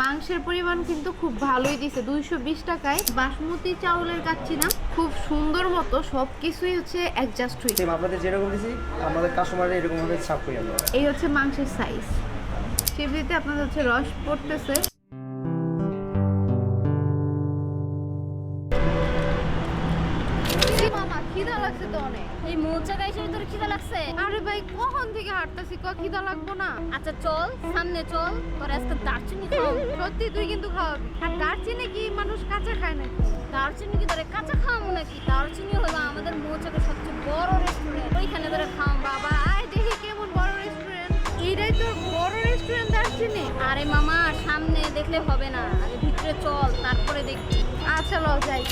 মাংসের পরিমাণ কিন্তু খুব ভালোই দিছে। দুইশো বিশ টাকায় বাসমতি চাউলের কাচ্ছি না খুব সুন্দর মতো সব কিছুই হচ্ছে অ্যাডজাস্ট হয়েছে আপনাদের যেরকম দিছি আমাদের কাস্টমার এরকম ভাবে ছাপ করি আমরা। এই হচ্ছে মাংসের সাইজ সেভিতে আপনাদের হচ্ছে রস পড়তেছে। খিদা লাগছে তো অনেক। এই মৌচা গাইছে তোর খিদা লাগছে? আরে ভাই কখন থেকে হাঁটতেছি? ক খিদা লাগবো না? আচ্ছা চল সামনে চল। তোর আজকে দারচিনি খাও সত্যি তুই কিন্তু খাওয়াবি আর দারচিনি কি মানুষ কাঁচা খায় নাকি? দারচিনি কি ধরে কাঁচা খাওয়াবো নাকি? দারচিনি হলো আমাদের মৌচাকের সবচেয়ে বড় রেস্টুরেন্ট ওইখানে ধরে খাওয়াবো বাবা। আয় দেখি কেমন বড় রেস্টুরেন্ট এইটাই তোর বড় রেস্টুরেন্ট দারচিনি? আরে মামা সামনে দেখলে হবে না। আগে ভিতরে চল তারপরে দেখবি। আচ্ছা ল যাই।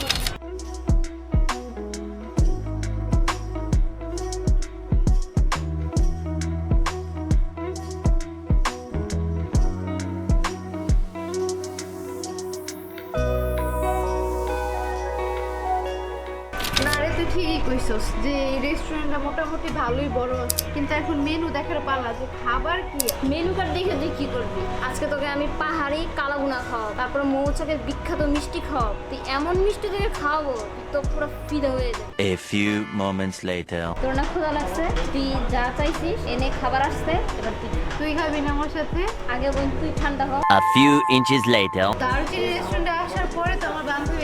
ঠিকই কইছস যে এই রেস্টুরেন্টটা মোটামুটি ভালোই বড় কিন্তু এখন মেনু দেখার পালা যে খাবার কি? মেনু কার্ড দেখে তুই কি করবি? আজকে তোকে আমি পাহাড়ি কালাগুনা খাওয়াবো তারপরে মৌচাকের বিখ্যাত মিষ্টি খাওয়াবো। তুই এমন মিষ্টি তোকে খাওয়াবো তো পুরো ফিদা হয়ে যাবে। A few moments later. তোর না ক্ষুধা লাগছে? তুই যা চাইছিস এনে খাবার আসছে এবার তুই তুই খাবি না আমার সাথে? আগে বোন তুই ঠান্ডা হ। A few inches later. দারুচিনি রেস্টুরেন্টে আসার পরে তো আমার বান্ধবী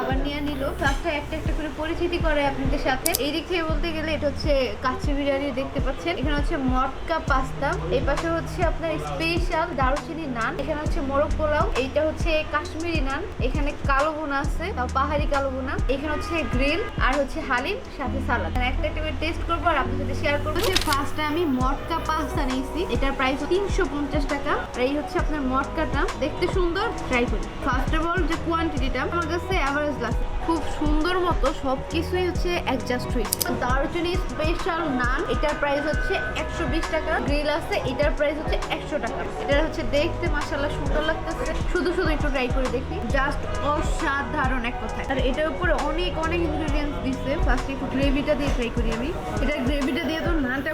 খাবার নিয়ে নিল। ফার্স্টে একটা একটা করে পরিচিতি করে আপনাদের সাথে। এই দিক থেকে বলতে গেলে এটা হচ্ছে কাচ্চি বিরিয়ানি দেখতে পাচ্ছেন। এখানে হচ্ছে মটকা পাস্তা। এই পাশে হচ্ছে আপনার স্পেশাল দারুচিনি নান। এখানে হচ্ছে মোরগ পোলাও। এইটা হচ্ছে কাশ্মীরি নান। এখানে কালো বোনা আছে, তাও পাহাড়ি কালো বোনা এখানে হচ্ছে গ্রিল আর হচ্ছে হালিম, সাথে সালাদ। একটা একটা করে টেস্ট করব আর আপনাদের সাথে শেয়ার করব। হচ্ছে ফার্স্টে আমি মটকা পাস্তা নিয়েছি। এটার প্রাইস তিনশো পঞ্চাশ টাকা। আর এই হচ্ছে আপনার মটকাটা। দেখতে সুন্দর ট্রাই করি ফার্স্ট অফ অল যে কোয়ান্টিটিটা আমার কাছে অ্যাভারেজ লাগছে খুব সুন্দর মতো সব কিছুই হচ্ছে অ্যাডজাস্ট হয়েছে দারুচিনি স্পেশাল নান এটার প্রাইস হচ্ছে একশো বিশ টাকা। গ্রিল আছে, এটার প্রাইস হচ্ছে একশো টাকা। এটা হচ্ছে দেখতে মাসাল্লাহ সুন্দর লাগতেছে। শুধু শুধু একটু ট্রাই করে দেখি। জাস্ট অসাধারণ এক কথা আর এটার উপরে অনেক অনেক ইনগ্রেডিয়েন্টস দিচ্ছে ফার্স্টে একটু গ্রেভিটা দিয়ে ট্রাই করি আমি। এটা গ্রেভিটা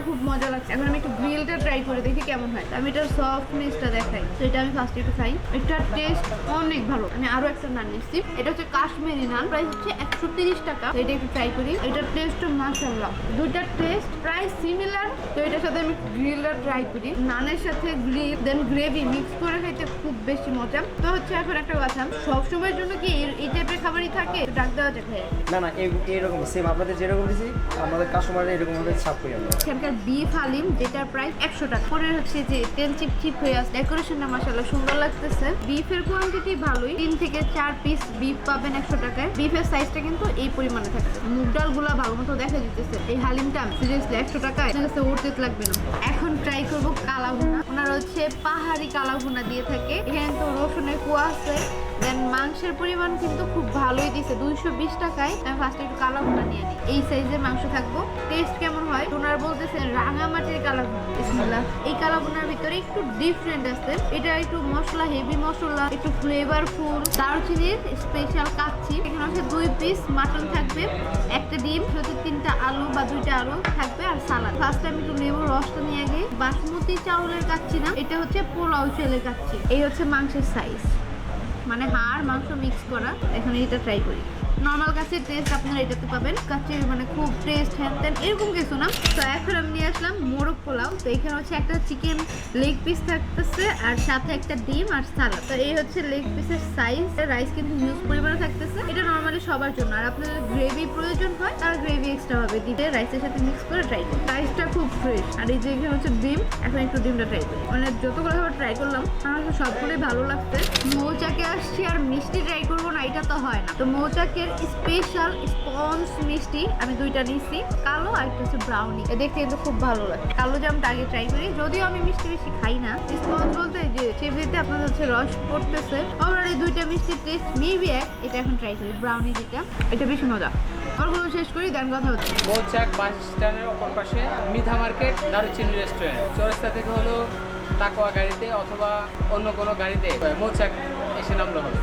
খুব মজা লাগছে। এখন আমি একটু গ্রিলটা ট্রাই করে দেখি কেমন হয়। আমি এটার সফটনেসটা দেখাই। তো এটা আমি ফার্স্টে একটু খাই। এটার টেস্ট অনেক ভালো। আমি আরও একটা নান নিচ্ছি। এটা হচ্ছে কাশ্মীরি নান। প্রাইস হচ্ছে একশো তিরিশ টাকা। এটা একটু ট্রাই করি। এটার টেস্টও মাসাল্লাহ দুইটার টেস্ট প্রায় সিমিলার তো এটার সাথে আমি গ্রিলটা ট্রাই করি। নানের সাথে গ্রিল দেন গ্রেভি মিক্স করে খাইতে খুব বেশি মজা। তো হচ্ছে এখন একটা কথা। সবসময়ের জন্য কি এই- টাইপের খাবারই থাকে? ডাক দেওয়া যায় না না এইরকম সেম আপনাদের যেরকম দিছি আমাদের কাস্টমাররা এরকম ভাবে সার্ভ করি। আমরা বিফ হালিম যেটার প্রাইস একশো টাকা। পরে হচ্ছে যে তেল চিপ চিপ হয়ে আছে। ডেকোরেশনটা মাসাল্লাহ সুন্দর লাগতেছে। বিফের কোয়ান্টিটি ভালোই। তিন থেকে চার পিস বিফ পাবেন একশো টাকায়। বিফের সাইজটা কিন্তু এই পরিমাণে থাকছে মুগ ডালগুলা ভালো মতো দেখা দিতেছে। এই হালিমটা সিরিয়াসলি একশো টাকায়। কাছে লাগবে না। এখন ট্রাই করব কালাভুনা। ওনারা হচ্ছে পাহাড়ি কালাভুনা দিয়ে থাকে। এখানে তো রসুনের কুয়া আছে। দেন মাংসের পরিমাণ কিন্তু খুব ভালোই দিছে, দুইশো বিশ টাকায়। আমি ফার্স্টে একটু কালাভুনা নিয়ে নিই। এই সাইজের মাংস থাকব। টেস্ট কেমন হয়? ওনারা বলতেছে রাঙামাটির কালাভুনা এই কালাভুনার ভিতরে একটু ডিফারেন্ট আছে। এটা একটু মশলা হেভি মশলা, একটু ফ্লেভারফুল দারুচিনির স্পেশাল কাচ্ছি এখানে হচ্ছে দুই পিস মাটন থাকবে, একটা ডিম, হচ্ছে তিনটা আলু বা দুইটা আলু থাকবে আর সালাদ ফার্স্ট আমি একটু লেবুর রসটা নিয়ে আগে। বাসমতি চাউলের কাচ্ছি না। এটা হচ্ছে পোলাও চালের কাচ্ছি এই হচ্ছে মাংসের সাইজ মানে হাড়, মাংস মিক্স করা। এখন এটা ট্রাই করি। নর্মাল কাছের টেস্ট আপনারা এটাতে পাবেন। কাছের মানে খুব টেস্ট হ্যান এরকম কিছু না। তো এখন আমি নিয়ে আসলাম মোরগ পোলাও। তো এখানে হচ্ছে একটা চিকেন লেগ পিস থাকতেছে আর সাথে একটা ডিম আর সালাদ তো এই হচ্ছে লেগ পিসের সাইজ রাইস কিন্তু হিউজ পরিমাণে থাকতেছে। এটা নর্মালি সবার জন্য। আর আপনাদের গ্রেভি প্রয়োজন হয়, তার গ্রেভি এক্সট্রা হবে। দিতে রাইসের সাথে মিক্স করে ট্রাই করি রাইসটা খুব ফ্রেশ আর এই যে এখানে হচ্ছে ডিম, এখন একটু ডিমটা ট্রাই করি মানে যতগুলো খাবার ট্রাই করলাম, আমার সবগুলোই ভালো লাগছে। মৌচাকে আসছি আর মিষ্টি ট্রাই করব না, এটা তো হয় না। তো মৌচাকের স্পেশাল স্পঞ্জ মিষ্টি আমি দুইটা নিয়েছি কালো আর একটা হচ্ছে ব্রাউনি দেখতে কিন্তু খুব ভালো লাগে। কালো জামটা আগে ট্রাই করি। যদিও আমি মিষ্টি বেশি খাই না। স্পঞ্জ বলতে যে চেবড়িতে আপনাদের হচ্ছে রস পড়তেছে। অলরেডি দুইটা মিষ্টির টেস্ট মেবি এক। এটা এখন ট্রাই করি ব্রাউনি যেটা। এটা বেশি মজা। ওরগুলো শেষ করি দেন কথা হচ্ছে। মৌচাক বাস স্ট্যান্ডের অপর পাশে মিধা মার্কেট, দারুচিনি রেস্টুরেন্ট চৌরাস্তা থেকে হলো টাকোয়া গাড়িতে অথবা অন্য কোনো গাড়িতে, মৌচাক এসে নামলে। হবে